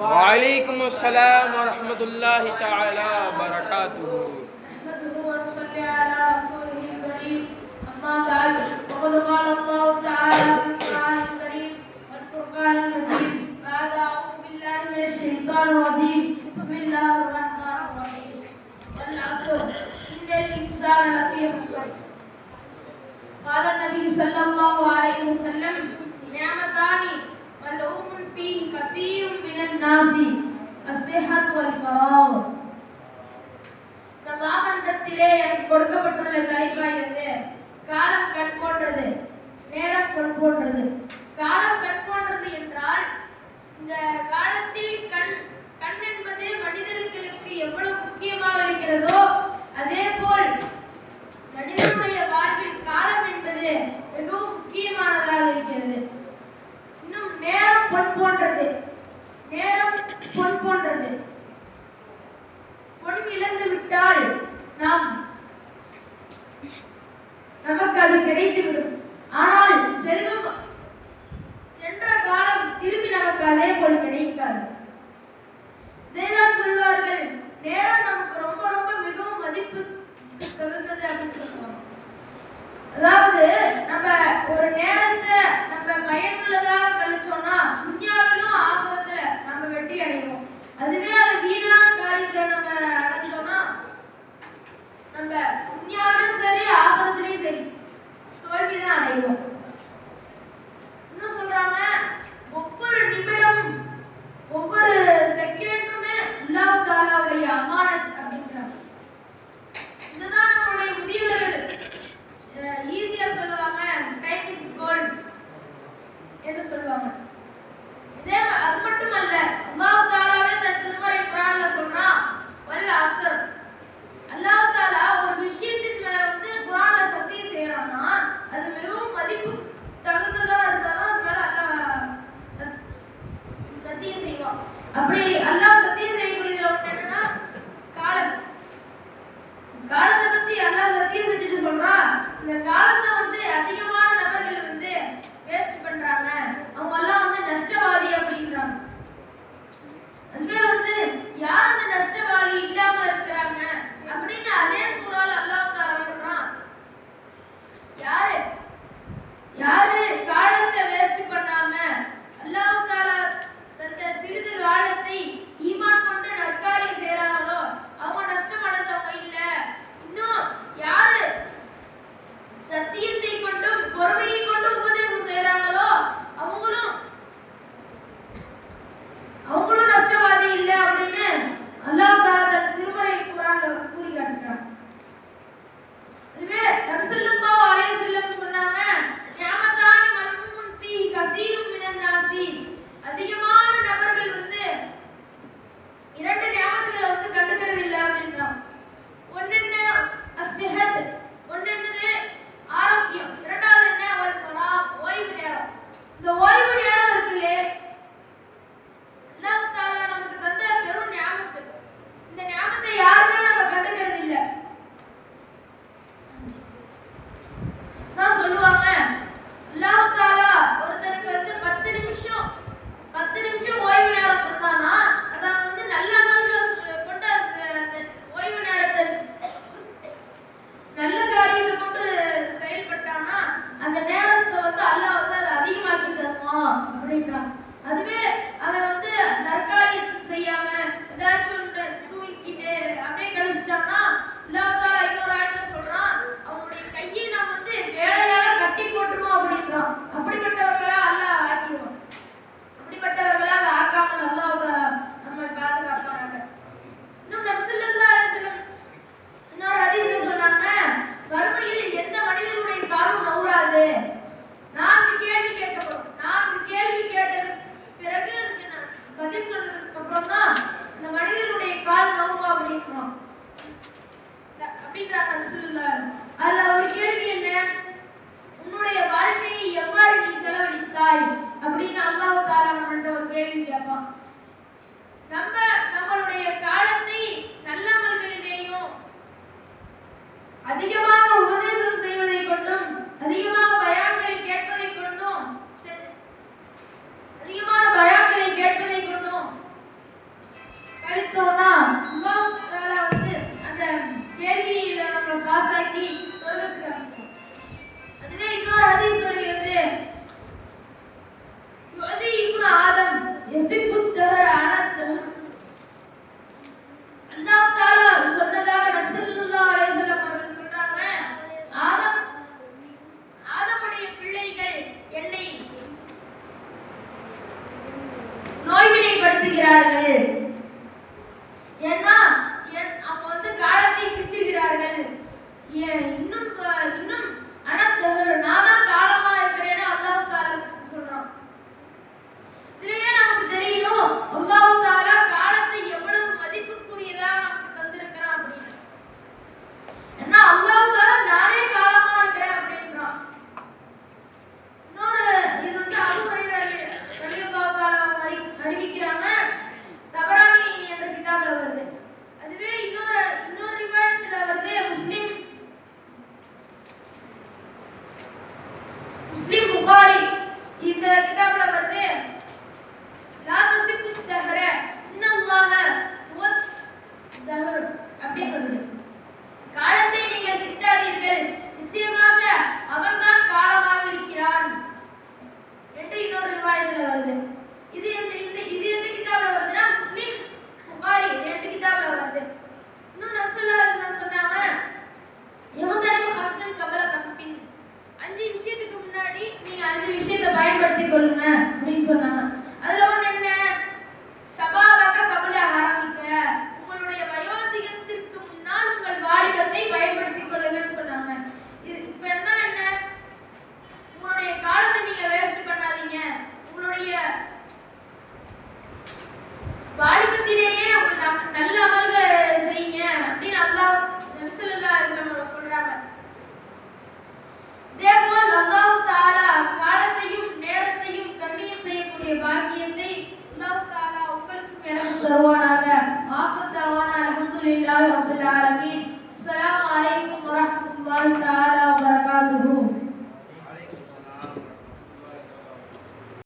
وعليكم السلام ورحمة الله تعالى وبركاته. نحمده ونصلي على رسوله الكريم. أما بعد وقد قال الله تعالى போன்றது காலம் கண் போன்றது என்றால் இந்த காலத்தில் கண் கண் என்பது மனிதர்களுக்கு எவ்வளவு முக்கியமாக இருக்கிறதோ அதே போல் மனிதனுடைய வாழ்வில் காலம் என்பது மிகவும் முக்கியமானதாக இருக்கிறது. இன்னும் நேரம் பொன் போன்றது. நேரம் பொன் போன்றது. பொன் இழந்து விட்டால் நாம் நமக்கு அது கிடைத்துவிடும். ஆனால் செல்வம் பார்த்தாலே ஒருங்கிணைக்காது இதெல்லாம் சொல்வார்கள் நேரம் நமக்கு ரொம்ப ரொம்ப மிகவும் மதிப்பு தகுந்தது அப்படின்னு சொல்லுவாங்க. அதாவது நம்ம ஒரு நேரத்தை நம்ம பயனுள்ளதாக கழிச்சோம்னா துன்யாவிலும் ஆசிரத்துல நம்ம வெட்டி அடைவோம். அதுவே அது வீணான காரியத்தை நம்ம அடைஞ்சோம்னா நம்ம துன்யாவிலும் சரி ஆசிரத்திலையும் சரி தோல்விதான் அடைவோம். அப்படின்றான். அதுவே వారికి